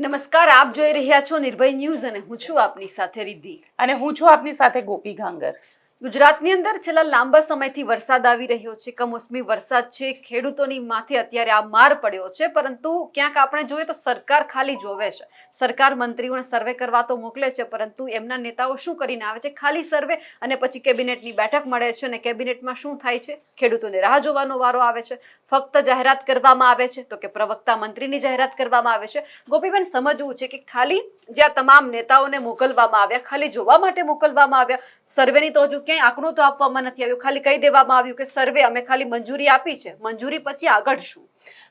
નમસ્કાર, આપ જોઈ રહ્યા છો નિર્ભય ન્યૂઝ અને હું છું આપની સાથે રિદ્ધિ. અને હું છું આપની સાથે ગોપી ગાંગર ગુજરાતની અંદર છેલ્લા લાંબા સમયથી વરસાદ આવી રહ્યો છે, કમોસમી વરસાદ છે, ખેડૂતોની માથે અત્યારે આ માર પડ્યો છે, પરંતુ ક્યાંક આપણે જોઈએ તો સરકાર ખાલી જોવે છે. સરકાર મંત્રીઓને સર્વે કરવા તો મોકલે છે, પરંતુ એમના નેતાઓ શું કરીને આવે છે? ખાલી સર્વે અને પછી કેબિનેટની બેઠક મળે છે અને કેબિનેટમાં શું થાય છે? ખેડૂતોને રાહ જોવાનો વારો આવે છે. ફક્ત જાહેરાત કરવામાં આવે છે તો કે પ્રવક્તા મંત્રીની જાહેરાત કરવામાં આવે છે. ગોપીબેન, સમજવું છે કે ખાલી જ્યાં તમામ નેતાઓને મોકલવામાં આવ્યા, ખાલી જોવા માટે મોકલવામાં આવ્યા, સર્વેની તો હજુ ક્યાંય આંકડો તો આપવામાં નથી આવ્યો. ખાલી કહી દેવામાં આવ્યું કે સર્વે અમે ખાલી મંજૂરી આપી છે. મંજૂરી પછી આગળ શું?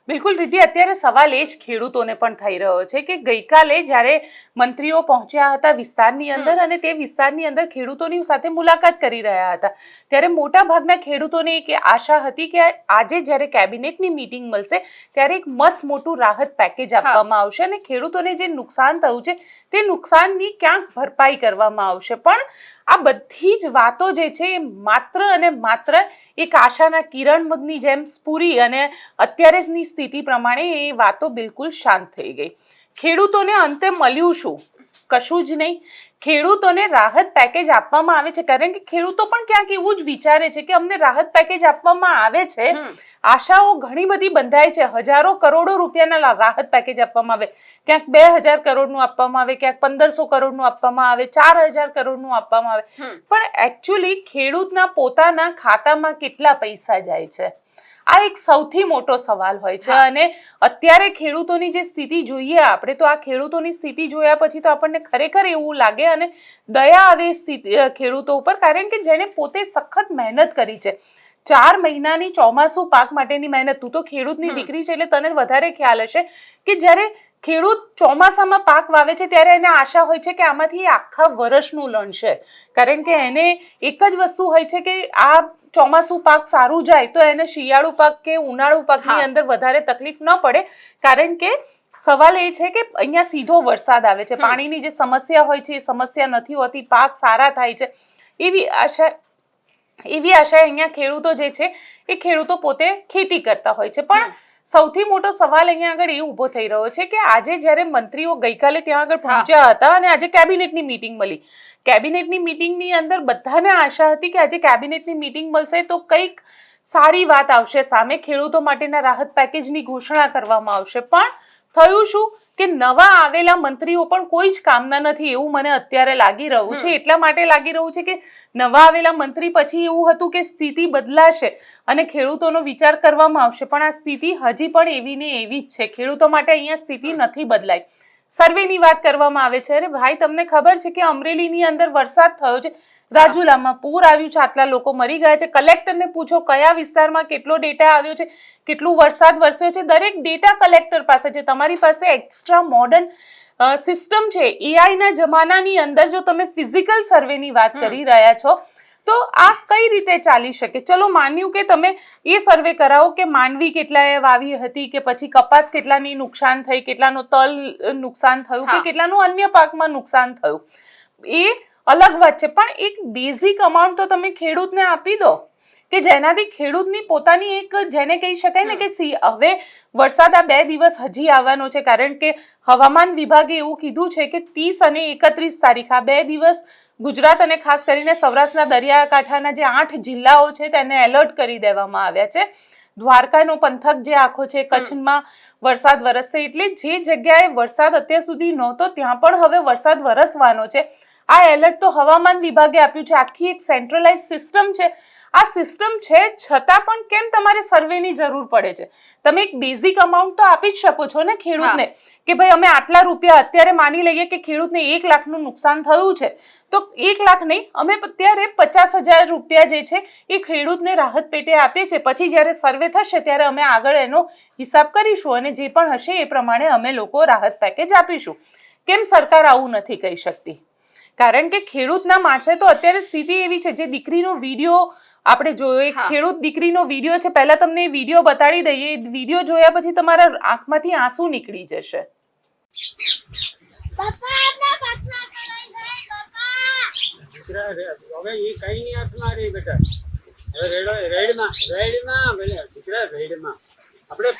બિલકુલ રીતિ અત્યારે સવાલ એ જ ખેડૂતોને પણ થઈ રહ્યો છે કે ગઈકાલે જ્યારે મંત્રીઓ પહોંચ્યા હતા વિસ્તારની અંદર અને તે વિસ્તારની અંદર ખેડૂતોની સાથે મુલાકાત કરી રહ્યા હતા ત્યારે મોટા ભાગના ખેડૂતોને એક આશા હતી કે આજે જ્યારે કેબિનેટની મીટિંગ મળશે ત્યારે એક મસ્ત મોટું રાહત પેકેજ આપવામાં આવશે અને ખેડૂતોને જે નુકસાન થયું છે તે નુકસાનની ક્યાંક ભરપાઈ કરવામાં આવશે. પણ આ બધી જ વાતો જે છે એ માત્ર અને માત્ર એક આશાના કિરણમગની જેમ સ્ફુરી અને અત્યારેની સ્થિતિ પ્રમાણે એ વાતો બિલકુલ શાંત થઈ ગઈ. ખેડૂતોને અંતે મળ્યું શું? કશું જ નહીં. ખેડૂતોને રાહત પેકેજ આપવામાં આવે છે. કારણ કે ખેડૂતો પણ ક્યાંક એવું જ વિચારે છે કે અમને રાહત પેકેજ આપવામાં આવે છે. આશાઓ ઘણી બધી બંધાય છે. હજારો કરોડો રૂપિયાના રાહત પેકેજ આપવામાં આવે. ક્યાંક બે હજાર કરોડનું આપવામાં આવે ક્યાંક પંદરસો કરોડનું આપવામાં આવે ચાર હજાર કરોડનું આપવામાં આવે. પણ એકચ્યુઅલી ખેડૂતના પોતાના ખાતામાં કેટલા પૈસા જાય છે? આ એક સૌથી મોટો સવાલ હોય છે અને અત્યારે ખેડૂતોની જે સ્થિતિ જોઈએ આપણે તો આ ખેડૂતોની સ્થિતિ જોયા પછી તો આપણને ખરેખર એવું લાગે અને દયા આવે સ્થિતિ ખેડૂતો ઉપર કારણ કે જેણે પોતે સખત મહેનત કરી છે. ચાર મહિનાની ચોમાસું પાક માટેની મહેનત તું તો ખેડૂતની દીકરી છે એટલે તને વધારે ખ્યાલ હશે કે જ્યારે ખેડૂત ચોમાસામાં પાક વાવે છે ત્યારે એને આશા હોય છે કે આમાંથી આખા વર્ષનું લણશે. કારણ કે એને એક જ વસ્તુ હોય છે કે આ ચોમાસુ પાક સારું જાય તો એને શિયાળુ પાક કે ઉનાળુ પાકની. અંદર વધારે તકલીફ ન પડે. કારણ કે સવાલ એ છે કે અહીંયા સીધો વરસાદ આવે છે. પાણીની જે સમસ્યા હોય છે એ સમસ્યા નથી હોતી પાક સારા થાય છે. એવી આશા એવી આશા અહીંયા ખેડૂતો જે છે એ ખેડૂતો પોતે ખેતી કરતા હોય છે. પણ. સૌથી મોટો સવાલ અહીંયા આગળ એ ઊભો થઈ રહ્યો છે કે આજે જ્યારે મંત્રીઓ ગઈકાલે ત્યાં આગળ પહોંચ્યા હતા અને આજે કેબિનેટની મીટિંગ મળી. કેબિનેટની મીટિંગની અંદર બધાને આશા હતી કે આજે કેબિનેટની મીટિંગ મળશે તો કંઈક સારી વાત આવશે. સામે ખેડૂતો માટેના રાહત પેકેજની ઘોષણા કરવામાં આવશે. પણ થયું શું? કે નવા આવેલા મંત્રીઓ પણ કોઈ જ કામના નથી એવું મને અત્યારે લાગી રહ્યું છે. એટલા માટે લાગી રહ્યું છે કે નવા આવેલા મંત્રી પછી એવું હતું કે સ્થિતિ બદલાશે અને ખેડૂતોનો વિચાર કરવામાં આવશે. પણ આ સ્થિતિ હજી પણ એવી ને એવી જ છે. ખેડૂતો માટે અહીંયા સ્થિતિ નથી બદલાઈ. સર્વેની વાત કરવામાં આવે છે. અરે ભાઈ તમને ખબર છે કે અમરેલીની અંદર વરસાદ થયો છે. રાજુલામાં પૂર આવ્યું છે આટલા લોકો મરી ગયા છે. કલેક્ટરને પૂછો કયા વિસ્તારમાં કેટલો ડેટા આવ્યો છે કેટલું વરસાદ વરસ્યો છે. દરેક ડેટા કલેક્ટર પાસે છે. તમારી પાસે એક્સ્ટ્રા મોડર્ન સિસ્ટમ છે. એઆઈના જમાનાની અંદર જો તમે ફિઝિકલ સર્વેની વાત કરી રહ્યા છો તો આ કઈ રીતે ચાલી શકે? ચલો માન્યું કે તમે એ સર્વે કરાવો કે માંડવી કેટલાએ વાવી હતી કે પછી કપાસ કેટલાની નુકસાન થઈ કેટલાનો તલ નુકસાન થયું કે કેટલાનું અન્ય પાકમાં નુકસાન થયું? એ અલગ વાત છે. પણ એક બેઝિક અમાઉન્ટ તો તમે ખેડૂતને આપી દો કે જેનાથી ખેડૂતની પોતાની એક જેને કહી શકાય ને કે સી હવે વરસાદ આ બે દિવસ હજી આવવાનો છે. કારણ કે હવામાન વિભાગે એવું કીધું છે કે ત્રીસ અને એકત્રીસ તારીખ આ બે દિવસ ગુજરાત અને ખાસ કરીને સૌરાષ્ટ્રના દરિયાકાંઠાના જે આઠ જિલ્લાઓ છે તેને એલર્ટ કરી દેવામાં આવ્યા છે. દ્વારકાનો પંથક જે આખો છે કચ્છમાં વરસાદ વરસશે એટલે જે જગ્યાએ વરસાદ અત્યાર સુધી નહોતો ત્યાં પણ હવે વરસાદ વરસવાનો છે. આ એલર્ટ તો હવામાન વિભાગે આપ્યું છે. આખી એક સેન્ટ્રલાઇઝ સિસ્ટમ છે. આ સિસ્ટમ છે છતાં પણ કેમ તમારે સર્વેની જરૂર પડે છે? તમે એક બેઝિક અમાઉન્ટ તો આપી જ શકો છો ને ખેડૂતને કે ભાઈ અમે આટલા રૂપિયા અત્યારે માની લઈએ કે ખેડૂતને એક લાખનું નુકસાન થયું છે. તો એક લાખ નહીં અમે અત્યારે પચાસ હજાર રૂપિયા જે છે એ ખેડૂતને રાહત પેટે આપીએ છીએ. પછી જ્યારે સર્વે થશે ત્યારે અમે આગળ એનો હિસાબ કરીશું અને જે પણ હશે એ પ્રમાણે અમે લોકો રાહત પેકેજ આપીશું. કેમ સરકાર આવું નથી કહી શકતી? કારણ કે ખેડૂતના માથે તો અત્યારે સ્થિતિ એવી છે જે દીકરીનો વીડિયો આપણે જોયો એક ખેડૂત દીકરીનો વીડિયો છે પહેલા તમને વીડિયો બતાડી દઈએ વીડિયો જોયા પછી તમારા આંખમાંથી આંસુ નીકળી જશે. આપણે એ કઈ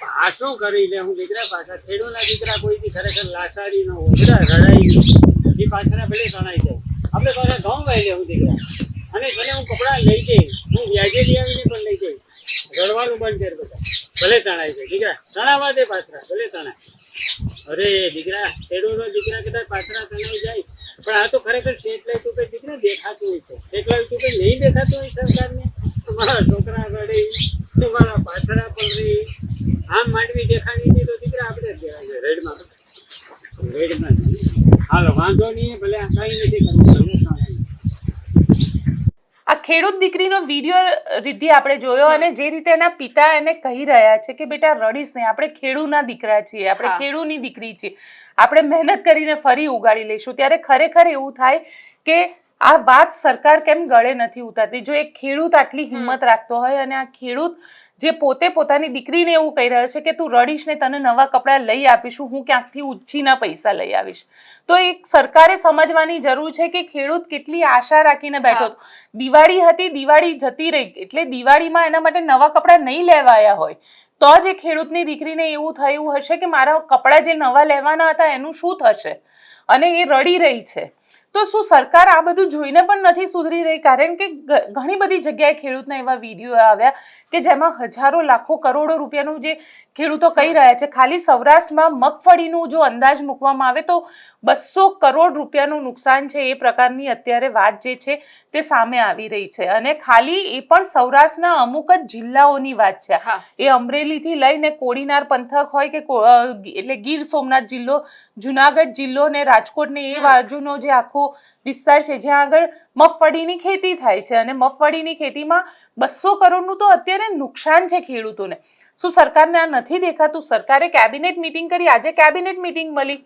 પાછું કરી લે હું દીકરા પાછા. ખેડૂતના દીકરા કોઈથી ખરેખર લાસારી નો હોય. રડાઈ નહીં એ પાછળ ભલે તણાઈ જાય. આપણે પાછા ઘઉં વાઈ લેવું દીકરા. અને ભલે હું કપડાં લઈ જઈ હું વ્યાજે લઈ આવીને પણ લઈ જઈશ. રડવાનું બંધ કર બધા. ભલે તણાઈ જાય, દીકરા. તણાવા દે પાછરા, ભલે તણાય અરે દીકરા ખેડૂતો દીકરા કદાચ પાછરા તણાઈ જાય. પણ આ તો ખરેખર એટલે તું કઈ દીકરા દેખાતું હોય છે. એટલે તું કઈ નહીં દેખાતું હોય સરકારને? મારા છોકરા રડે મારા પાછરા પણ રહી. આમ માંડવી દેખાડી તો દીકરા આપણે જ દેવાય છે રેડમાં રેડમાં હાલો વાંધો નહીં ભલે આ નથી કરવું. આ ખેડૂત દીકરીનો વીડિયો રીતે આપણે જોયો અને જે રીતે એના પિતા એને કહી રહ્યા છે કે બેટા રડીશ નહીં. આપણે ખેડૂના દીકરા છીએ. આપણે ખેડૂની દીકરી છીએ. આપણે મહેનત કરીને ફરી ઉગાડી લઈશું. ત્યારે ખરેખર એવું થાય કે આ વાત સરકાર કેમ ગળે નથી ઉતારતી? જો એક ખેડૂત આટલી હિંમત રાખતો હોય અને આ ખેડૂત જે પોતે પોતાની દીકરીને એવું કહી રહ્યો છે કે તું રડીશ ને તને નવા કપડાં લઈ આપીશું હું ક્યાંકથી ઉછીના પૈસા લઈ આવીશ. તો એક સરકારે સમજવાની જરૂર છે કે ખેડૂત કેટલી આશા રાખીને બેઠો હતો. દિવાળી હતી દિવાળી જતી રહી એટલે દિવાળીમાં એના માટે નવા કપડાં નહીં લેવાયા હોય. તો જ એ ખેડૂતની દીકરીને એવું થયું હશે કે મારા કપડાં જે નવા લેવાના હતા એનું શું થશે? અને એ રડી રહી છે. તો શું સરકાર આ બધું જોઈને પણ નથી સુધરી રહી? કારણ કે ઘણી બધી જગ્યાએ ખેડૂતના એવા વીડિયો આવ્યા કે જેમાં હજારો, લાખો, કરોડો રૂપિયાનું જે ખેડૂતો કહી રહ્યા છે, ખાલી સૌરાષ્ટ્રમાં મગફળીનું જો અંદાજ મૂકવામાં આવે તો બસો કરોડ રૂપિયાનું નુકસાન છે એ પ્રકારની અત્યારે વાત જે છે તે સામે આવી રહી છે. અને ખાલી એ પણ સૌરાષ્ટ્રના અમુક જ જિલ્લાઓની વાત છે. એ અમરેલીથી લઈને કોડીનાર પંથક હોય કે એટલે ગીર સોમનાથ જિલ્લો જુનાગઢ જિલ્લો ને રાજકોટને એ બાજુનો જે આખો વિસ્તાર છે જ્યાં આગળ મગફળીની ખેતી થાય છે. અને મગફળીની ખેતીમાં બસો કરોડનું તો અત્યારે નુકસાન છે ખેડૂતોને. શું સરકારને આ નથી દેખાતું? સરકારે કેબિનેટ મિટિંગ કરી. આજે કેબિનેટ મિટિંગ મળી.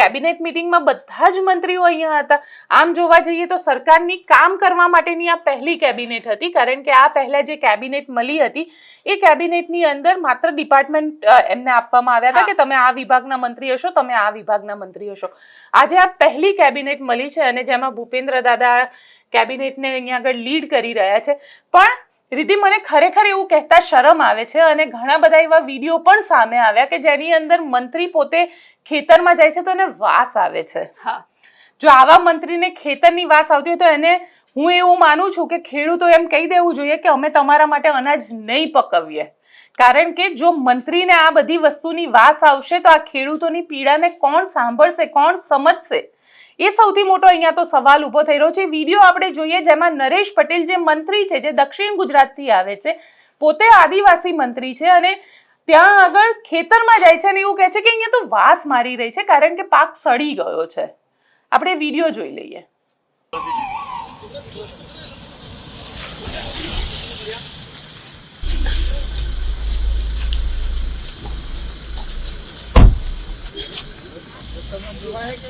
કેબિનેટ મિટિંગમાં બધા જ મંત્રીઓ અહીંયા હતા. આમ જોવા જઈએ તો સરકારની કામ કરવા માટેની આ પહેલી કેબિનેટ હતી કારણ કે આ પહેલા જે કેબિનેટ મળી હતી એ કેબિનેટની અંદર માત્ર ડિપાર્ટમેન્ટ એમને આપવામાં આવ્યા હતા કે તમે આ વિભાગના મંત્રી હશો તમે આ વિભાગના મંત્રી હશો. આજે આ પહેલી કેબિનેટ મળી છે અને જેમાં ભૂપેન્દ્ર દાદા કેબિનેટને અહીંયા આગળ લીડ કરી રહ્યા છે. પણ રીતિ મને ખરેખર એવું કહેતા શરમ આવે છે અને ઘણા બધા એવા વીડિયો પણ સામે આવ્યા કે જેની અંદર મંત્રી પોતે ખેતરમાં જાય છે તો એને વાસ આવે છે. હા. જો આવા મંત્રીને ખેતરની વાસ આવતી હોય તો એને હું એવું માનું છું કે ખેડૂતો એમ કહી દેવું જોઈએ કે અમે તમારા માટે અનાજ નહીં પકવીએ. કારણ કે જો મંત્રીને આ બધી વસ્તુની વાસ આવશે તો આ ખેડૂતોની પીડાને કોણ સાંભળશે કોણ સમજશે? એ સૌથી મોટો અહીંયા તો સવાલ ઊભો થઈ રહ્યો છે. વીડિયો આપણે જોઈએ જેમાં નરેશ પટેલ જે મંત્રી છે, જે દક્ષિણ ગુજરાતથી આવે છે, પોતે આદિવાસી મંત્રી છે અને ત્યાં આગળ ખેતરમાં જાય છે અને એવું કહે છે કે અહીંયા તો વાસ મારી રહી છે કારણ કે પાક સડી ગયો છે. આપણે વીડિયો જોઈ લઈએ.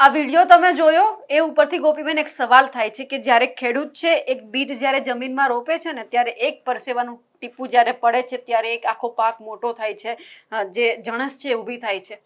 આ વીડિયો તમે જોયો? એ ઉપરથી ગોપીબેન એક સવાલ થાય છે કે જ્યારે ખેડૂત છે, એક બીજ જ્યારે જમીનમાં રોપે છે ને, ત્યારે એક પરસેવાનું ટીપું જ્યારે પડે છે, ત્યારે એક આખો પાક મોટો થાય છે જે જણસ છે ઊભી થાય છે.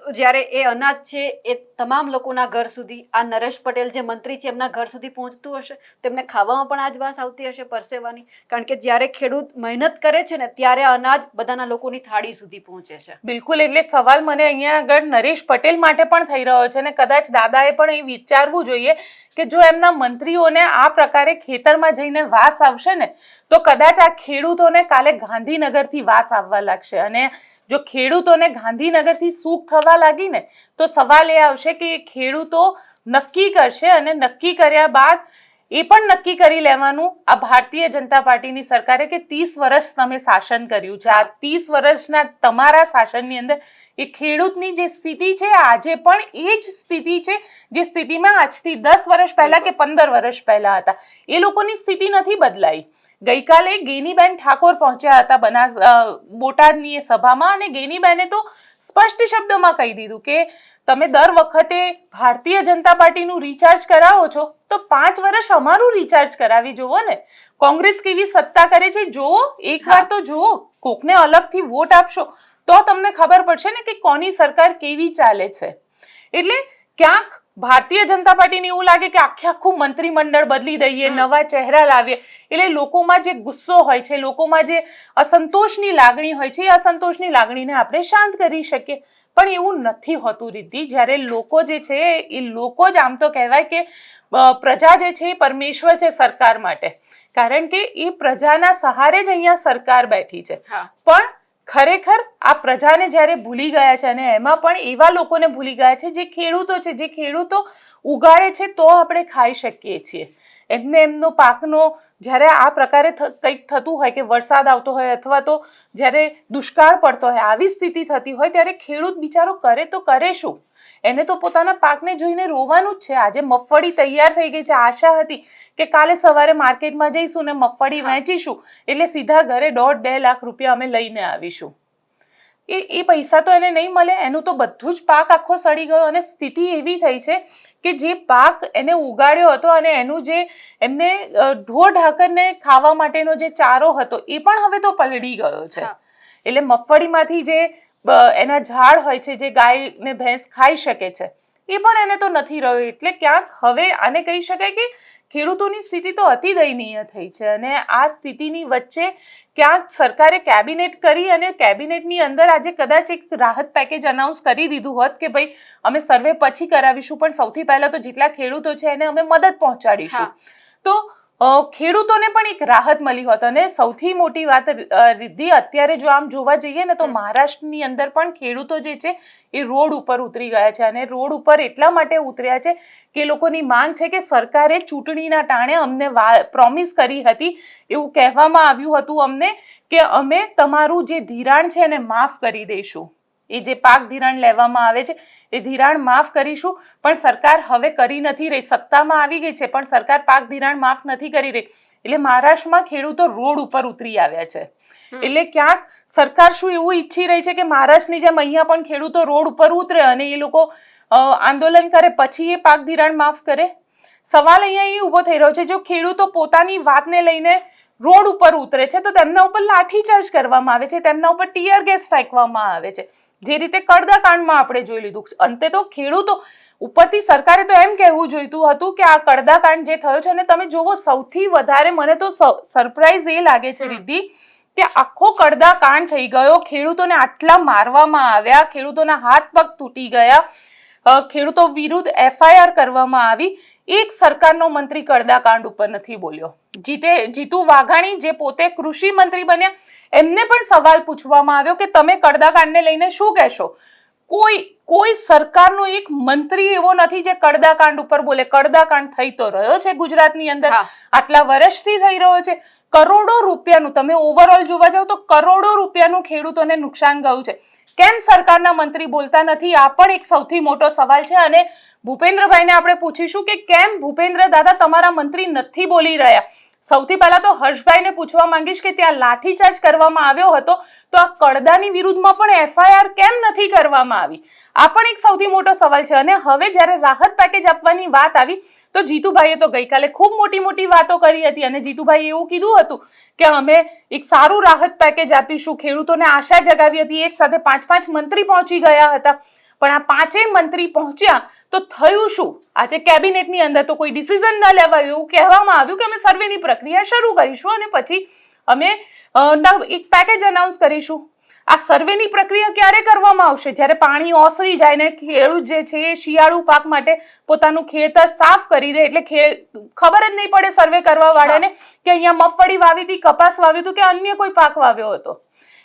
તો જ્યારે એ અનાજ છે, એ તમામ લોકોના ઘર સુધી, આ નરેશ પટેલ જે મંત્રી છે, એમના ઘર સુધી પહોંચતું હશે, તેમને ખાવામાં પણ આજ વાસ આવતી હશે પરસેવાની. કારણ કે જ્યારે ખેડૂત મહેનત કરે છે ને, ત્યારે અનાજ બધાના લોકોની થાળી સુધી પહોંચે છે. બિલકુલ, એટલે સવાલ મને અહીંયા આગળ નરેશ પટેલ માટે પણ થઈ રહ્યો છે અને કદાચ દાદાએ પણ એ વિચારવું જોઈએ કે જો એમના મંત્રીઓને આ પ્રકારે ખેતરમાં જઈને વાસ આવશે ને, તો કદાચ આ ખેડૂતોને કાલે ગાંધીનગરથી વાસ આવવા લાગશે. અને જો ખેડૂતોને ગાંધીનગરથી સૂક થવા લાગી ને, તો સવાલ એ આવશે કે ખેડૂતો નક્કી કરશે અને નક્કી કર્યા બાદ એ પણ નક્કી કરી લેવાનું આ ભારતીય જનતા પાર્ટીની સરકારે કે ત્રીસ વર્ષ તમે શાસન કર્યું છે. આ ત્રીસ વર્ષના તમારા શાસનની અંદર એ ખેડૂતની જે સ્થિતિ છે, આજે પણ એ જ સ્થિતિ છે, જે સ્થિતિમાં આજથી દસ વર્ષ પહેલા કે પંદર વર્ષ પહેલા હતા. એ લોકોની સ્થિતિ નથી બદલાઈ. ગઈકાલે ગેનીબેન ઠાકોર પહોંચ્યા હતા બનાસ બોટાદની એ સભામાં અને ગેનીબેને તો સ્પષ્ટ શબ્દમાં કહી દીધું કે તમે દર વખતે ભારતીય જનતા પાર્ટીનું રિચાર્જ કરાવો છો તો પાંચ વર્ષ અમારું રિચાર્જ કરાવી જુઓ ને. કોંગ્રેસ કેવી સત્તા કરે છે જુઓ એકવાર તો જુઓ કોકને અલગથી વોટ આપશો તો તમને ખબર પડશે ને કે કોની સરકાર કેવી ચાલે છે. એટલે ક્યાંક ભારતીય જનતા પાર્ટીને એવું લાગે કે આખે આખું મંત્રીમંડળ બદલી દઈએ નવા ચહેરા લાવીએ. એટલે લોકોમાં જે ગુસ્સો હોય છે લોકોમાં જે અસંતોષની લાગણી હોય છે એ અસંતોષની લાગણીને આપણે શાંત કરી શકીએ. પણ એવું નથી હોતું રીતિ. જ્યારે લોકો જે છે એ લોકો જ આમ તો કહેવાય કે પ્રજા જે છે એ પરમેશ્વર છે સરકાર માટે. કારણ કે એ પ્રજાના સહારે જ અહીંયા સરકાર બેઠી છે. પણ ખરેખર આ પ્રજાને જ્યારે ભૂલી ગયા છે અને એમાં પણ એવા લોકોને ભૂલી ગયા છે જે ખેડૂતો છે, જે ખેડૂતો ઉગાડે છે તો આપણે ખાઈ શકીએ છીએ. એમને એમનો પાકનો જ્યારે આ પ્રકારે કંઈક થતું હોય કે વરસાદ આવતો હોય અથવા તો જ્યારે દુષ્કાળ પડતો હોય, આવી સ્થિતિ થતી હોય ત્યારે ખેડૂત બિચારો કરે તો કરે શું? એને તો પોતાના પાકને જોઈને રોવાનું જ છે. આજે મગફળી તૈયાર થઈ ગઈ છે. આશા હતી કે કાલે સવારે માર્કેટમાં જઈશું ને મગફળી વહેંચીશું એટલે સીધા ઘરે દોઢ બે લાખ રૂપિયા અમે લઈને આવીશું. એ એ પૈસા તો એને નહીં મળે. એનું તો બધું જ પાક આખો સડી ગયો અને સ્થિતિ એવી થઈ છે કે જે પાક એને ઉગાડ્યો હતો અને એનું જે એમને ઢોર ઢાકરને ખાવા માટેનો જે ચારો હતો એ પણ હવે તો પલળી ગયો છે. એટલે મગફળીમાંથી જે એના ઝાડ હોય છે જે ગાય ને ભેંસ ખાઈ શકે છે. એ પણ એને તો નથી રહ્યો. એટલે ક્યાંક હવે આને કહી શકાય કે ખેડૂતોની સ્થિતિ તો અતિ દયનીય થઈ છે અને આ સ્થિતિની વચ્ચે ક્યાંક સરકારે કેબિનેટ કરી અને કેબિનેટની અંદર આજે કદાચ એક રાહત પેકેજ અનાઉન્સ કરી દીધું હોત કે ભાઈ અમે સર્વે પછી કરાવીશું પણ સૌથી પહેલા તો જેટલા ખેડૂતો છે એને અમે મદદ પહોંચાડીશું. તો ખેડૂતોને પણ એક રાહત મળી હોત અને સૌથી મોટી વાત રિદ્ધિ અત્યારે જો આમ જોવા જઈએ ને તો મહારાષ્ટ્રની અંદર પણ ખેડૂતો જે છે એ રોડ ઉપર ઉતરી ગયા છે અને રોડ ઉપર એટલા માટે ઉતર્યા છે કે લોકોની માંગ છે કે સરકારે ચૂંટણીના ટાણે અમને પ્રોમિસ કરી હતી. એવું કહેવામાં આવ્યું હતું અમને કે અમે તમારું જે ધિરાણ છે એને માફ કરી દઈશું. એ જે પાક ધિરાણ લેવામાં આવે છે એ ધિરાણ માફ કરીશું પણ સરકાર હવે કરી નથી રહી સત્તામાં આવી ગઈ છે પણ સરકાર પાક ધિરાણ માફ નથી કરી રહી. એટલે મહારાષ્ટ્રમાં ખેડૂતો રોડ ઉપર ઉતરી આવ્યા છે. એટલે ક્યાંક સરકાર શું એવું ઈચ્છી રહી છે કે મહારાષ્ટ્રની જેમ અહીંયા પણ ખેડૂતો રોડ ઉપર ઉતરે અને એ લોકો આંદોલન કરે પછી એ પાક ધિરાણ માફ કરે? સવાલ અહીંયા એ ઊભો થઈ રહ્યો છે જો ખેડૂતો પોતાની વાતને લઈને રોડ ઉપર ઉતરે છે તો તેમના ઉપર લાઠીચાર્જ કરવામાં આવે છે તેમના ઉપર ટીયર ગેસ ફેંકવામાં આવે છે. જે રીતે કડદા કાંડમાં આપણે જોઈ લીધું. અંતે તો ખેડૂતો ઉપરથી સરકારે તો એમ કહેવું જોઈતું હતું કે આ કડદા કાંડ જે થયો છે અને તમે જોવો સૌથી વધારે મને તો સરપ્રાઈઝ એ લાગે છે. રિદ્ધિ કે આખો કડદા કાંડ થઈ ગયો. ખેડૂતોને આટલા મારવામાં આવ્યા ખેડૂતોના હાથ પગ તૂટી ગયા. ખેડૂતો વિરુદ્ધ એફઆઈઆર કરવામાં આવી. એક સરકારનો મંત્રી કડદા કાંડ ઉપર નથી બોલ્યો. જીતે જીતુ વાઘાણી જે પોતે કૃષિ મંત્રી બન્યા એમને પણ સવાલ પૂછવામાં આવ્યો કે તમે કડદાકાંડને લઈને શું કહેશો? કોઈ કોઈ સરકારનો એક મંત્રી એવો નથી જે કડદાકાંડ ઉપર બોલે. કડદાકાંડ થઈ તો રહ્યો છે ગુજરાતની અંદર. આટલા વર્ષથી થઈ રહ્યો છે. કરોડો રૂપિયાનું તમે ઓવરઓલ જોવા જાવ તો કરોડો રૂપિયાનું ખેડૂતોને નુકસાન ગયું છે. કેમ સરકારના મંત્રી બોલતા નથી? આ પણ એક સૌથી મોટો સવાલ છે અને ભૂપેન્દ્રભાઈને આપણે પૂછીશું કે કેમ ભૂપેન્દ્ર દાદા તમારા મંત્રી નથી બોલી રહ્યા? સૌથી પહેલા તો હર્ષભાઈને પૂછવા માંગીશ કે ત્યાં લાઠીચાર્જ કરવામાં આવ્યો હતો. તો આ કડદાની વિરુદ્ધમાં પણ એફઆઈઆર કેમ નથી કરવામાં આવી? આ પણ એક સૌથી મોટો સવાલ છે. અને હવે જ્યારે રાહત પેકેજ આપવાની વાત આવી, તો જીતુભાઈએ તો ગઈકાલે ખૂબ મોટી મોટી વાતો કરી હતી. અને જીતુભાઈએ એવું કીધું હતું કે અમે એક સારું રાહત પેકેજ આપીશું. ખેડૂતોને આશા જગાવી હતી. એક સાથે પાંચ પાંચ મંત્રી પહોંચી ગયા હતા. પણ આ પાંચેય મંત્રી પહોંચ્યા તો થયું શું? આજે કેબિનેટની અંદર તો કોઈ ડિસિઝન ન લેવાયું. એવું કહેવામાં આવ્યું કે અમે સર્વેની પ્રક્રિયા શરૂ કરીશું અને પછી અમે એક પેકેજ અનાઉન્સ કરીશું. આ સર્વેની પ્રક્રિયા ક્યારે કરવામાં આવશે? જ્યારે પાણી ઓસરી જાય ને ખેડૂત જે છે એ શિયાળુ પાક માટે પોતાનું ખેતર સાફ કરી દે એટલે ખબર જ નહીં પડે સર્વે કરવા વાળાને કે અહીંયા મગફળી વાવી હતી કપાસ વાવ્યું હતું કે અન્ય કોઈ પાક વાવ્યો હતો.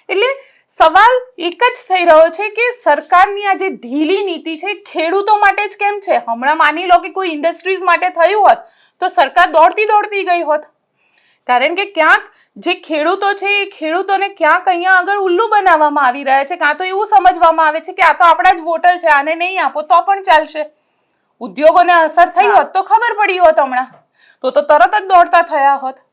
એટલે સવાલ એક જ થઈ રહ્યો છે કે સરકારની આ જે ઢીલી નીતિ છે ખેડૂતો માટે જ કેમ છે? હમણાં માની લો કે કોઈ ઇન્ડસ્ટ્રીઝ માટે થયું હોત તો સરકાર દોડતી દોડતી ગઈ હોત. કારણ કે ક્યાંક જે ખેડૂતો છે એ ખેડૂતોને ક્યાંક અહીંયા આગળ ઉલ્લુ બનાવવામાં આવી રહ્યા છે કાં તો એવું સમજવામાં આવે છે કે આ તો આપણા જ વોટર છે આને નહીં આપો તો પણ ચાલશે. ઉદ્યોગોને અસર થઈ હોત તો ખબર પડી હોત હમણાં. તો તો તરત જ દોડતા થયા હોત.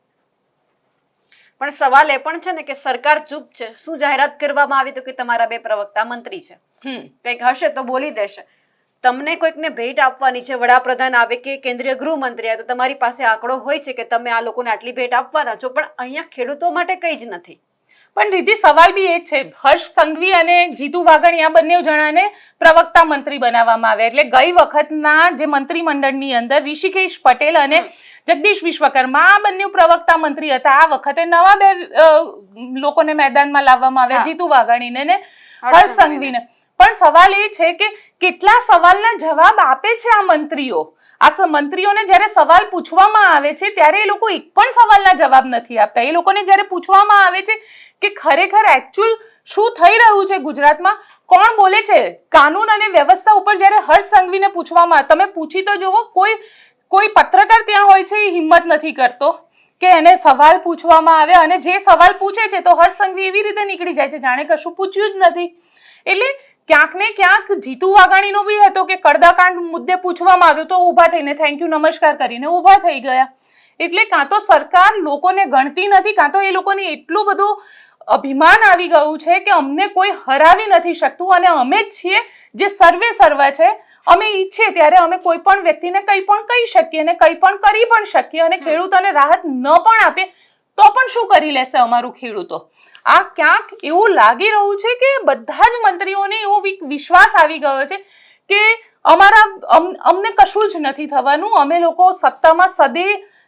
પણ સવાલ એ પણ છે ને કે સરકાર ચૂપ છે. શું જાહેરાત કરવામાં આવી તો કે તમારા બે પ્રવક્તા મંત્રી છે? હમ. કંઈક હશે તો બોલી દેશે. તમને કોઈકને ભેટ આપવાની છે વડાપ્રધાન આવે કે કેન્દ્રીય ગૃહમંત્રી આવે તો તમારી પાસે આંકડો હોય છે કે તમે આ લોકોને આટલી ભેટ આપવાના છો પણ અહીંયા ખેડૂતો માટે કંઈ જ નથી. પણ રીતિ સવાલ બી એ છે. હર્ષ સંઘવી અને જીતુ વાઘાણી આ બંને જણાને પ્રવક્તા મંત્રી બનાવવામાં આવ્યા. એટલે ગઈ વખતના જે મંત્રીમંડળની અંદર ઋષિકેશ પટેલ અને જગદીશ વિશ્વકર્મા આ બંને પ્રવક્તા મંત્રી હતા. આ વખતે નવા બે લોકોને મેદાનમાં લાવવામાં આવ્યા. જીતુ વાઘાણીને ને હર્ષ સંઘવીને પણ સવાલ એ છે કે કેટલા સવાલના જવાબ આપે છે આ મંત્રીઓ? આ મંત્રીઓને જ્યારે સવાલ પૂછવામાં આવે છે ત્યારે એ લોકો એક પણ સવાલના જવાબ નથી આપતા. એ લોકોને જ્યારે પૂછવામાં આવે છે કે ખરેખર એકચ્યુઅલ શું થઈ રહ્યું છે ગુજરાતમાં કોણ બોલે છે? કાનૂન અને વ્યવસ્થા ઉપર જ્યારે હર્ષ સંઘવીને પૂછવામાં આવે, તમે પૂછી તો જુઓ કોઈ કોઈ પત્રકાર ત્યાં હોય છે એ હિંમત નથી કરતો કે એને સવાલ પૂછવામાં આવે અને જે સવાલ પૂછે છે તો હર્ષ એવી રીતે નીકળી જાય છે, જાણે કશું પૂછ્યું જ નથી. એટલે ક્યાંક ને ક્યાંક જીતુ વાઘાણીનો બી હતો કે કડદાકાંડ મુદ્દે પૂછવામાં આવ્યો તો ઊભા થઈને થેન્ક યુ નમસ્કાર કરીને ઊભા થઈ ગયા. એટલે કાં તો સરકાર લોકોને ગણતી નથી, કાં તો એ લોકોને એટલું બધું અભિમાન આવી ગયું છે કે અમને કોઈ હરાવી નથી શકતું અને અમે જ છીએ જે સર્વે સર્વ છે. અમે ઈચ્છીએ ત્યારે અમે કોઈ પણ વ્યક્તિને કંઈ પણ કહી શકીએ અને કંઈ પણ કરી પણ શકીએ અને ખેડૂતોને રાહત ન પણ આપે તો પણ શું કરી લેશે અમારું ખેડૂતો? આ ક્યાંક એવું લાગી રહ્યું છે કે બધા જ મંત્રીઓને એવો વિશ્વાસ આવી ગયો છે કે અમારા અમ- અમને કશું જ નથી થવાનું અમે લોકો સત્તામાં સદે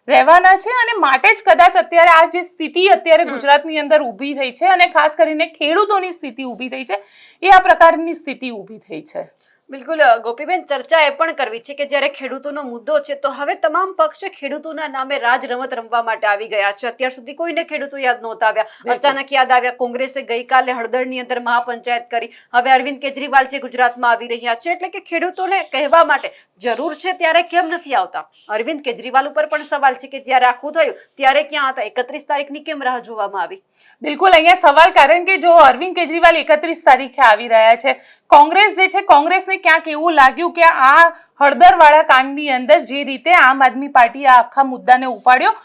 રહેવાના છે અને માટે જ કદાચ અત્યારે આ જે સ્થિતિ અત્યારે ગુજરાતની અંદર ઊભી થઈ છે અને ખાસ કરીને ખેડૂતોની સ્થિતિ ઊભી થઈ છે એ આ પ્રકારની સ્થિતિ ઊભી થઈ છે. બિલકુલ ગોપીબેન ચર્ચા એ પણ કરવી છે કે જ્યારે ખેડૂતોનો મુદ્દો છે તો હવે તમામ પક્ષ ખેડૂતોના નામે રાજ રમત રમવા માટે આવી ગયા છે. અત્યાર સુધી કોઈને ખેડૂતો યાદ નહોતા આવ્યા. અચાનક યાદ આવ્યા કોંગ્રેસે ગઈકાલે હળદરની અંદર મહાપંચાયત કરી. હવે અરવિંદ કેજરીવાલ છે ગુજરાતમાં આવી રહ્યા છે એટલે કે ખેડૂતોને કહેવા માટે જરૂર છે ત્યારે કેમ નથી આવતા? અરવિંદ કેજરીવાલ ઉપર પણ સવાલ છે કે જ્યારે આખું થયું, ત્યારે ક્યાં હતા? એકત્રીસ તારીખની કેમ રાહ જોવામાં આવી? બિલકુલ, અહીંયા સવાલ કારણ કે જો અરવિંદ કેજરીવાલ એકત્રીસ તારીખે આવી રહ્યા છે, કોંગ્રેસ જે છે, કોંગ્રેસને ક્યાંક એવું લાગ્યું કે આ હળદરવાળા કાંડની અંદર જે રીતે આમ આદમી પાર્ટી આ આખા મુદ્દાને ઉપાડ્યો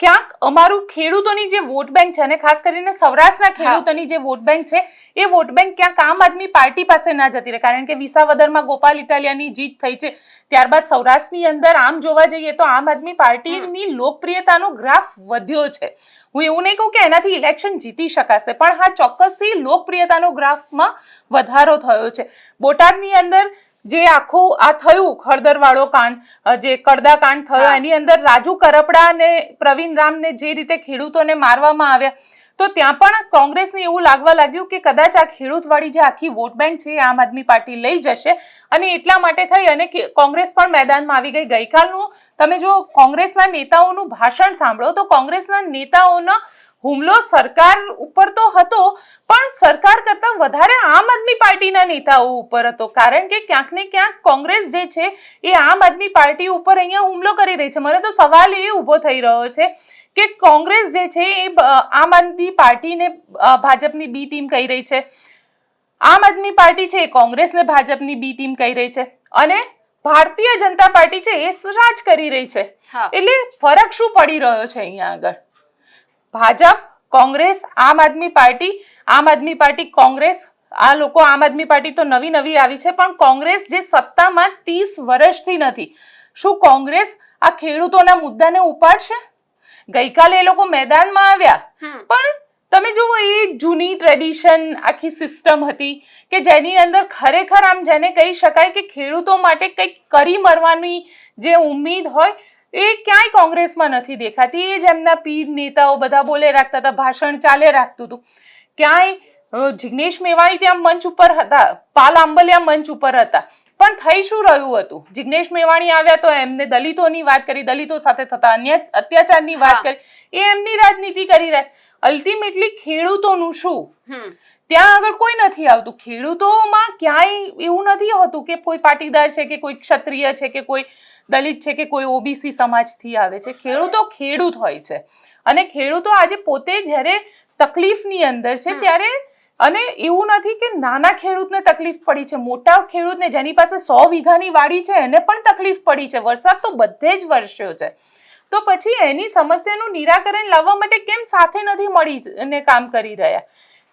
ક્યાંક અમારું ખેડૂતોની જે વોટ બેંક છે અને ખાસ કરીને સૌરાષ્ટ્રના ખેડૂતોની જે વોટ બેંક છે એ વોટ બેંક ક્યાંક આમ આદમી પાર્ટી પાસે ના જતી રહે. કારણ કે વિસાવદરમાં ગોપાલ ઇટાલિયાની જીત થઈ છે. ત્યારબાદ સૌરાષ્ટ્રની અંદર આમ જોવા જઈએ તો આમ આદમી પાર્ટીની લોકપ્રિયતાનો ગ્રાફ વધ્યો છે. હું એવું નહીં કહું કે એનાથી ઇલેક્શન જીતી શકાશે પણ હા ચોક્કસથી લોકપ્રિયતાનો ગ્રાફમાં વધારો થયો છે. બોટાદની અંદર જે આખું આ થયું હળદરવાળો કાંડ જે કડદા કાંડ થયો એની અંદર રાજુ કરપડા અને પ્રવીણ રામને જે રીતે ખેડૂતોને મારવામાં આવ્યા તો ત્યાં પણ કોંગ્રેસને એવું લાગવા લાગ્યું કે કદાચ આ ખેડૂતવાળી જે આખી વોટ બેંક છે આમ આદમી પાર્ટી લઈ જશે અને એટલા માટે થઈ અને કોંગ્રેસ પણ મેદાનમાં આવી ગઈ. ગઈકાલનું તમે જો કોંગ્રેસના નેતાઓનું ભાષણ સાંભળો તો કોંગ્રેસના નેતાઓનો હુમલો સરકાર ઉપર તો હતો પણ સરકાર કરતા વધારે આમ આદમી પાર્ટીના નેતાઓ ઉપર હતો. કારણ કે ક્યાંક ને ક્યાંક કોંગ્રેસ જે છે એ આમ આદમી પાર્ટી ઉપર અહીંયા હુમલો કરી રહી છે. મને તો સવાલ એ ઊભો થઈ રહ્યો છે કે કોંગ્રેસ જે છે એ આમ આદમી પાર્ટીને ભાજપની બી ટીમ કહી રહી છે. આમ આદમી પાર્ટી છે એ કોંગ્રેસને ભાજપની બી ટીમ કહી રહી છે. અને ભારતીય જનતા પાર્ટી છે એ રાજ કરી રહી છે. એટલે ફરક શું પડી રહ્યો છે અહીંયા આગળ? ભાજપ કોંગ્રેસ આમ આદમી પાર્ટી આમ આદમી પાર્ટી કોંગ્રેસ આ લોકો આમ આદમી પાર્ટી તો નવી નવી આવી છે પણ કોંગ્રેસ જે સત્તામાં ત્રીસ વર્ષથી નથી. શું કોંગ્રેસ આ ખેડૂતોના મુદ્દાને ઉપાડશે? ગઈકાલે એ લોકો મેદાનમાં આવ્યા. પણ તમે જુઓ એ જૂની ટ્રેડિશન આખી સિસ્ટમ હતી કે જેની અંદર ખરેખર આમ જેને કહી શકાય કે ખેડૂતો માટે કંઈક કરી મરવાની જે ઉમ્મીદ હોય એ ક્યાંય કોંગ્રેસમાં નથી દેખાતી. એ જ એમના પીર નેતાઓ બધા બોલે રાખતા હતા ભાષણ ચાલે રાખતું હતું. ક્યાંય જિગ્નેશ મેવાણી ત્યાં મંચ ઉપર હતા પાલ આંબલિયા મંચ ઉપર હતા. પણ થઈ શું રહ્યું હતું? જિગ્નેશ મેવાણી આવ્યા તો એમને દલિતોની વાત કરી દલિતો સાથે થતા અન્ય અત્યાચારની વાત કરી. એ એમની રાજનીતિ કરી રહ્યા. અલ્ટિમેટલી ખેડૂતોનું શું? ત્યાં આગળ કોઈ નથી આવતું. ખેડૂતોમાં ક્યાંય એવું નથી હોતું કે કોઈ પાટીદાર છે કે કોઈ ક્ષત્રિય છે કે કોઈ દલિત છે કે કોઈ ઓબીસી સમાજથી આવે છે ખેડૂતો ખેડૂત હોય છે. અને ખેડૂતો આજે પોતે જ્યારે તકલીફની અંદર છે ત્યારે અને એવું નથી કે નાના ખેડૂતને તકલીફ પડી છે મોટા ખેડૂતને જેની પાસે સો વીઘાની વાડી છે એને પણ તકલીફ પડી છે. વરસાદ તો બધે જ વરસ્યો છે. તો પછી એની સમસ્યાનું નિરાકરણ લાવવા માટે કેમ સાથે નથી મળી ને કામ કરી રહ્યા?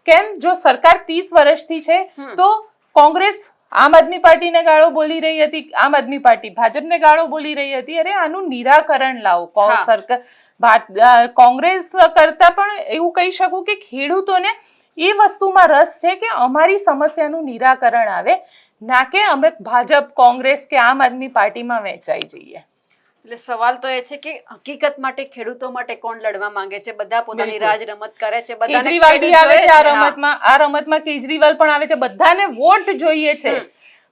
કેમ? જો સરકાર ત્રીસ વર્ષથી છે તો કોંગ્રેસ આમ આદમી પાર્ટીને ગાળો બોલી રહી હતી આમ આદમી પાર્ટી ભાજપને ગાળો બોલી રહી હતી. અરે આનું નિરાકરણ લાવો સરકાર કોંગ્રેસ કરતા પણ એવું કહી શકું કે ખેડૂતોને એ વસ્તુમાં રસ છે કે અમારી સમસ્યાનું નિરાકરણ આવે ના કે અમે ભાજપ કોંગ્રેસ કે આમ આદમી પાર્ટીમાં વહેંચાઈ જઈએ. એટલે સવાલ તો એ છે કે હકીકત માટે ખેડૂતો માટે કોણ લડવા માંગે છે? બધા પોતાની રાજ રમત કરે છે બધાને કેજરીવાલ બી આવે છે આ રમતમાં આ રમતમાં કેજરીવાલ પણ આવે છે બધાને વોટ જોઈએ છે.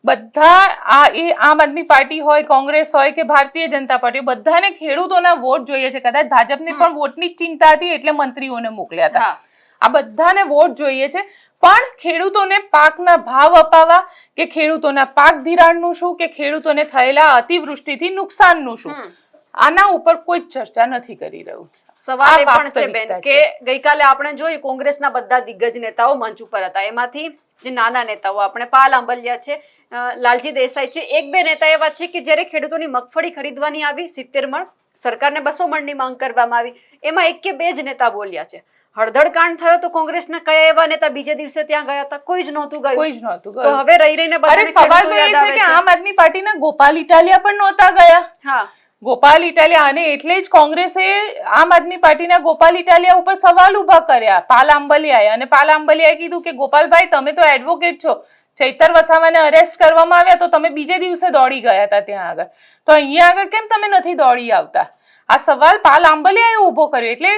બધા આ એ આમ આદમી પાર્ટી હોય કોંગ્રેસ હોય કે ભારતીય જનતા પાર્ટી બધાને ખેડૂતોના વોટ જોઈએ છે. કદાચ ભાજપને પણ વોટની ચિંતા હતી એટલે મંત્રીઓને મોકલ્યા હતા. આ બધાને વોટ જોઈએ છે. પણ ખેડૂતોને પાકના ભાવ અપાવવા કે ખેડૂતોના પાક ધિરાણનું શું કે ખેડૂતોને થયેલા અતિવૃષ્ટિથી નુકસાનનું શું? આના ઉપર કોઈ ચર્ચા નથી કરી રહ્યું. સવાલ એ પણ છે બેન કે ગઈકાલે આપણે જોયું કોંગ્રેસના બધા દિગ્ગજ નેતાઓ મંચ ઉપર હતા. એમાંથી જે નાના નેતાઓ આપણે પાલ આંબલિયા છે લાલજી દેસાઈ છે. એક બે નેતા એવા છે કે જ્યારે ખેડૂતોની મગફળી ખરીદવાની આવી સિત્તેર મણ સરકારને બસો મણની માંગ કરવામાં આવી. એમાં એક કે બે જ નેતા બોલ્યા છે. હળદળ કાંડ થયો તો કોંગ્રેસના કયા એવા નેતા બીજે દિવસે ત્યાં ગયા હતા? કોઈ જ નહોતું ગયું. કોઈ જ નહોતું તો હવે રહી રહીને અરે સવાલ તો એ છે કે આમ આદમી પાર્ટીના ગોપાલ ઇટાલિયા પણ નહોતા ગયા. હા. ગોપાલ ઇટાલિયા અને એટલે જ કોંગ્રેસે આમ આદમી પાર્ટીના ગોપાલ ઇટાલિયા ઉપર સવાલ ઊભા કર્યા. પાલ આંબલિયાએ અને પાલ આંબલિયાએ કીધું કે ગોપાલભાઈ તમે તો એડવોકેટ છો. ચૈતર વસાવાને અરેસ્ટ કરવામાં આવ્યા તો તમે બીજે દિવસે દોડી ગયા હતા ત્યાં આગળ. તો અહીંયા આગળ કેમ તમે નથી દોડી આવતા? આ સવાલ પાલ આંબલિયાએ ઊભો કર્યો. એટલે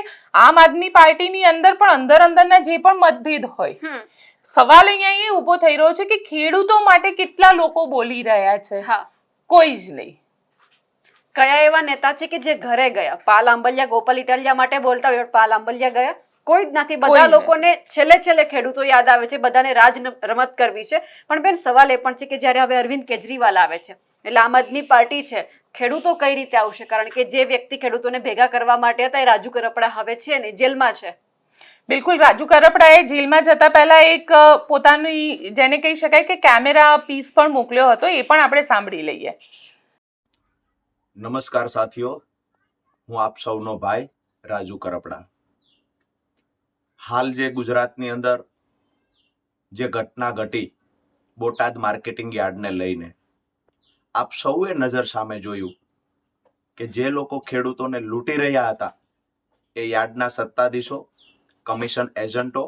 આમ આદમી પાર્ટીની અંદર પણ અંદર અંદરના જે પણ મતભેદ હોય સવાલ અહીંયા એ ઊભો થઈ રહ્યો છે કે ખેડૂતો માટે કેટલા લોકો બોલી રહ્યા છે? કોઈ જ નહીં. કયા એવા નેતા છે કે જે ઘરે ગયા? પાલ આંબલિયા ગોપાલ ઇટાલિયા માટે બોલતા હોય પાલ આંબલિયા ગયા? કોઈ જ નથી. બધા લોકોને છેલ્લે છેલ્લે ખેડૂતો યાદ આવે છે બધાને રાજ રમત કરવી છે. પણ બેન સવાલ એ પણ છે કે જ્યારે હવે અરવિંદ કેજરીવાલ આવે છે એટલે આમ આદમી પાર્ટી છે ખેડૂતો કઈ રીતે આવશે? કારણ કે જે વ્યક્તિ ખેડૂતોને ભેગા કરવા માટે હતા એ રાજુ કરપડા હવે છે ને જેલમાં છે. બિલકુલ રાજુ કરપડાએ જેલમાં જતા પહેલા એક પોતાની જેને કહી શકાય કે કેમેરા પીસ પણ મોકલ્યો હતો એ પણ આપણે સાંભળી લઈએ. નમસ્કાર સાથીઓ હું આપ સૌનો ભાઈ રાજુ કરપડા. હાલ જે ગુજરાતની અંદર જે ઘટના ઘટી બોટાદ માર્કેટિંગ યાર્ડને લઈને આપ સૌએ નજર સામે જોયું કે જે લોકો ખેડૂતોને લૂંટી રહ્યા હતા, એ યાર્ડના સત્તાધીશો, કમિશન એજન્ટો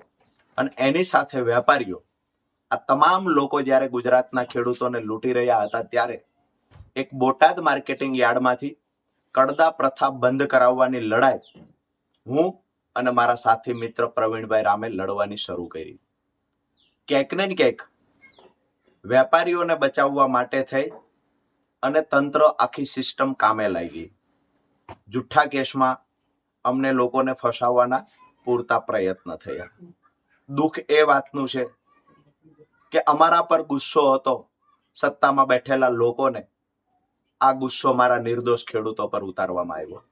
અને એની સાથે વેપારીઓ, આ તમામ લોકો જ્યારે ગુજરાતના ખેડૂતોને લૂંટી રહ્યા હતા ત્યારે એક બોટાદ માર્કેટિંગ યાર્ડમાંથી કડદા પ્રથા બંધ કરાવવાની લડાઈ હું અને મારા સાથી મિત્ર પ્રવીણભાઈ રામે લડવાની શરૂ કરી. ક્યાંક ને ક્યાંક વેપારીઓને બચાવવા માટે થઈ અને તંત્ર આખી સિસ્ટમ કામે લાગી. જુઠ્ઠા કેસમાં અમને લોકોને ફસાવવાના પૂરતા પ્રયત્ન થયા. દુઃખ એ વાતનું છે કે અમારા પર ગુસ્સો હતો સત્તામાં બેઠેલા લોકોને. આ ગુસ્સો મારા નિર્દોષ ખેડૂતો પર ઉતારવામાં આવ્યો.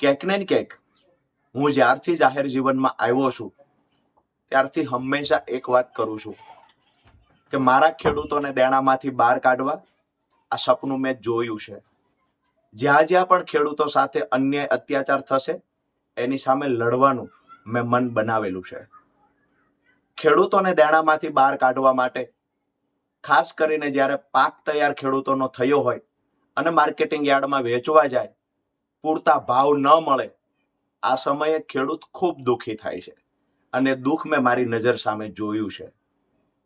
ક્યાંક ને ક્યાંક હું જ્યારથી જાહેર જીવનમાં આવ્યો છું, ત્યારથી હંમેશા એક વાત કરું છું કે મારા ખેડૂતોને દેણામાંથી બહાર કાઢવા આ સપનું મેં જોયું છે. જ્યાં જ્યાં પણ ખેડૂતો સાથે અન્યાય અત્યાચાર થશે, એની સામે લડવાનું મેં મન બનાવેલું છે. ખેડૂતોને દેણામાંથી બહાર કાઢવા માટે, ખાસ કરીને જ્યારે પાક તૈયાર ખેડૂતોનો થયો હોય અને માર્કેટિંગ યાર્ડમાં વેચવા જાય, પૂરતા ભાવ ન મળે, આ સમયે ખેડૂત ખૂબ દુઃખી થાય છે અને દુઃખ મેં મારી નજર સામે જોયું છે.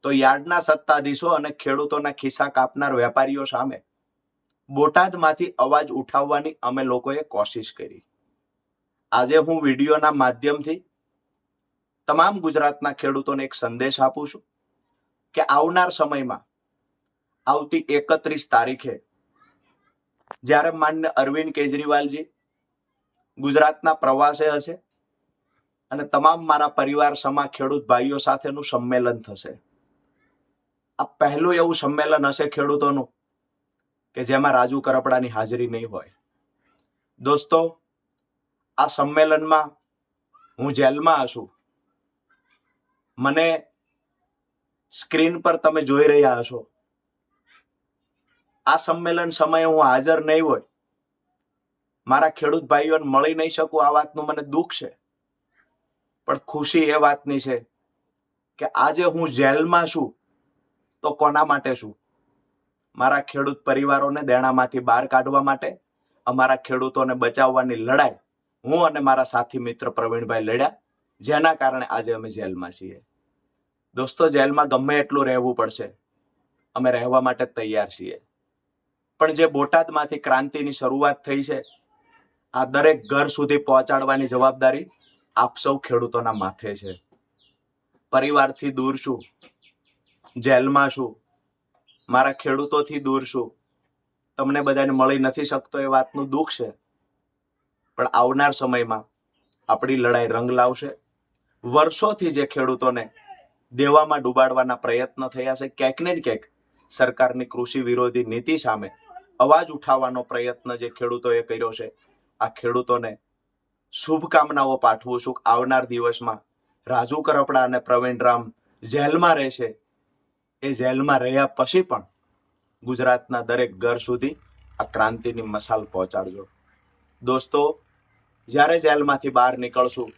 તો યાર્ડના સત્તાધીશો અને ખેડૂતોના ખિસ્સા કાપનાર વેપારીઓ સામે બોટાદમાંથી અવાજ ઉઠાવવાની અમે લોકોએ કોશિશ કરી. આજે હું વિડીયોના માધ્યમથી તમામ ગુજરાતના ખેડૂતોને એક સંદેશ આપું છું કે આવનાર સમયમાં, આવતી એકત્રીસ તારીખે જ્યારે માન્ય અરવિંદ કેજરીવાલજી ગુજરાતના પ્રવાસે હશે અને તમામ મારા પરિવાર સમા ખેડૂત ભાઈઓ સાથેનું સંમેલન થશે. આ પહેલું એવું સંમેલન હશે ખેડૂતોનું કે જેમાં રાજુ કરપડાની હાજરી નહીં હોય. દોસ્તો, આ સંમેલનમાં હું જેલમાં હશું. મને સ્ક્રીન પર તમે જોઈ રહ્યા હશો. આ સંમેલન સમયે હું હાજર નહીં હોય. મારા ખેડૂત ભાઈઓને મળી નહીં શકું, આ વાતનું મને દુઃખ છે. પણ ખુશી એ વાતની છે કે આજે હું જેલમાં છું. તો કોના માટે શું? મારા ખેડૂત પરિવારોને દેણામાંથી બહાર કાઢવા માટે, અમારા ખેડૂતોને બચાવવાની લડાઈ હું અને મારા સાથી મિત્ર પ્રવીણભાઈ લડ્યા, જેના કારણે આજે અમે જેલમાં છીએ. દોસ્તો, જેલમાં ગમે એટલું રહેવું પડશે. અમે રહેવા માટે તૈયાર છીએ. પણ જે બોટાદમાંથી ક્રાંતિની શરૂઆત થઈ છે, આ દરેક ઘર સુધી પહોંચાડવાની જવાબદારી આપ સૌ ખેડૂતોના માથે છે. પરિવારથી દૂર છું. જેલમાં છું. મારા ખેડૂતોથી દૂર છું. તમને બધાને મળી નથી શકતો એ વાતનું દુઃખ છે. પણ આવનાર સમયમાં આપણી લડાઈ રંગ લાવશે. વર્ષોથી જે ખેડૂતોને દેવામાં ડૂબાડવાના પ્રયત્ન થયા છે, ક્યાંક ને ક્યાંક સરકારની કૃષિ વિરોધી નીતિ સામે અવાજ ઉઠાવવાનો પ્રયત્ન જે ખેડૂતોએ કર્યો છે, આ ખેડૂતોને શુભકામનાઓ પાઠવું છું. આવનાર દિવસમાં રાજુ કરપડા અને પ્રવીણ રામ જેલમાં રહેશે. એ જેલમાં રહ્યા પછી પણ ગુજરાતના દરેક ઘર સુધી આ ક્રાંતિની મસાલ પહોંચાડજો. દોસ્તો, જ્યારે જેલમાંથી બહાર નીકળશું,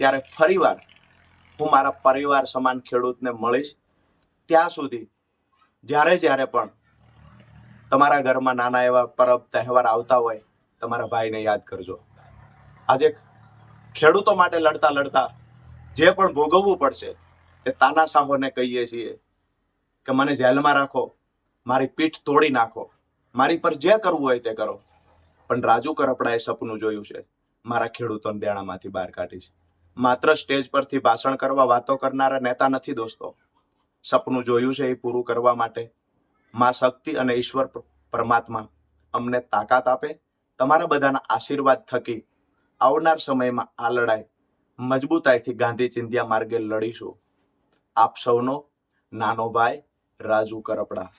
ત્યારે ફરીવાર હું મારા પરિવાર સમાન ખેડૂતને મળીશ. ત્યાં સુધી, જ્યારે જ્યારે પણ તમારા ઘરમાં નાના એવા પરબ તહેવાર આવતા હોય, તમારા ભાઈને યાદ કરજો. આજે ખેડૂતો માટે લડતા લડતા જે પણ ભોગવવું પડશે, એ તાના સાહોને કહીએ છીએ. કે મને જેલમાં રાખો, મારી પીઠ તોડી નાખો, મારી પર જે કરવું હોય તે કરો. પણ રાજુ કરપડાએ સપનું જોયું છે, મારા ખેડૂતોને દેણામાંથી બહાર કાઢીશ. માત્ર સ્ટેજ પરથી ભાષણ કરવા વાતો કરનારા નેતા નથી દોસ્તો. સપનું જોયું છે એ પૂરું કરવા માટે. માં શક્તિ અને ઈશ્વર પરમાત્મા અમને તાકાત આપે, તમારા બધાના આશીર્વાદ થકી આવનાર સમયમાં આ લડાઈ મજબૂતાઈથી ગાંધી ચિંધ્યા માર્ગે લડીશું. આપ સૌનો નાનો ભાઈ રાજુ કરપડા.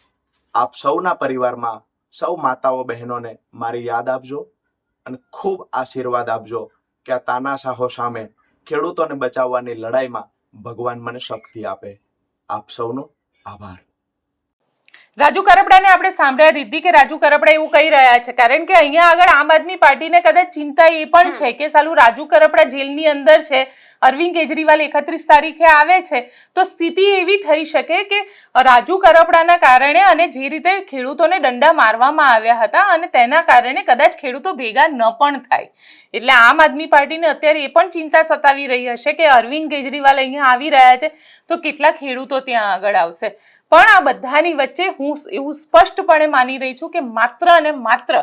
આપ સૌના પરિવારમાં સૌ માતાઓ બહેનોને મારી યાદ આપજો અને ખૂબ આશીર્વાદ આપજો કે આ તાનાશાહો સામે ખેડૂતોને બચાવવાની લડાઈમાં ભગવાન મને શક્તિ આપે. આપ સૌનો આભાર. રાજુ કરપડાને આપણે સાંભળ્યા રીતિ કે રાજુ કરપડા એવું કહી રહ્યા છે. કારણ કે અહીંયા આગળ આમ આદમી પાર્ટીને કદાચ ચિંતા એ પણ છે કે સાલું રાજુ કરપડા જેલની અંદર છે અરવિંદ કેજરીવાલ એકત્રીસ તારીખે આવે છે. તો સ્થિતિ એવી થઈ શકે કે રાજુ કરપડાના કારણે અને જે રીતે ખેડૂતોને દંડા મારવામાં આવ્યા હતા અને તેના કારણે કદાચ ખેડૂતો ભેગા ન પણ થાય. એટલે આમ આદમી પાર્ટીને અત્યારે એ પણ ચિંતા સતાવી રહી હશે કે અરવિંદ કેજરીવાલ અહીંયા આવી રહ્યા છે તો કેટલા ખેડૂતો ત્યાં આગળ આવશે? પણ આ બધાની વચ્ચે હું એવું સ્પષ્ટપણે માની રહી છું કે માત્ર અને માત્ર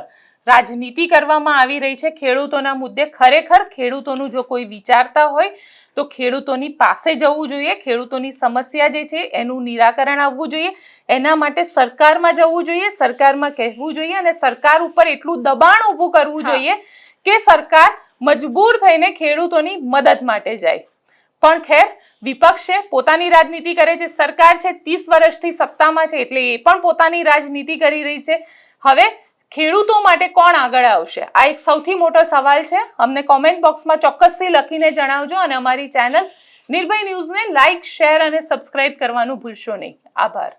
રાજનીતિ કરવામાં આવી રહી છે. ખેડૂતોના મુદ્દે ખરેખર ખેડૂતોનું જો કોઈ વિચારતા હોય તો ખેડૂતોની પાસે જવું જોઈએ. ખેડૂતોની સમસ્યા જે છે એનું નિરાકરણ આવવું જોઈએ. એના માટે સરકારમાં જવું જોઈએ સરકારમાં કહેવું જોઈએ અને સરકાર ઉપર એટલું દબાણ ઊભું કરવું જોઈએ કે સરકાર મજબૂર થઈને ખેડૂતોની મદદ માટે જાય. પણ ખેર, વિપક્ષ છે પોતાની રાજનીતિ કરે છે. સરકાર છે, ત્રીસ વર્ષથી સત્તામાં છે, એટલે એ પણ પોતાની રાજનીતિ કરી રહી છે. હવે ખેડૂતો માટે કોણ આગળ આવશે? આ એક સૌથી મોટો સવાલ છે. અમને કોમેન્ટ બોક્સમાં ચોક્કસથી લખીને જણાવજો અને અમારી ચેનલ નિર્ભય ન્યૂઝને લાઇક શેર અને સબસ્ક્રાઇબ કરવાનું ભૂલશો નહીં. આભાર.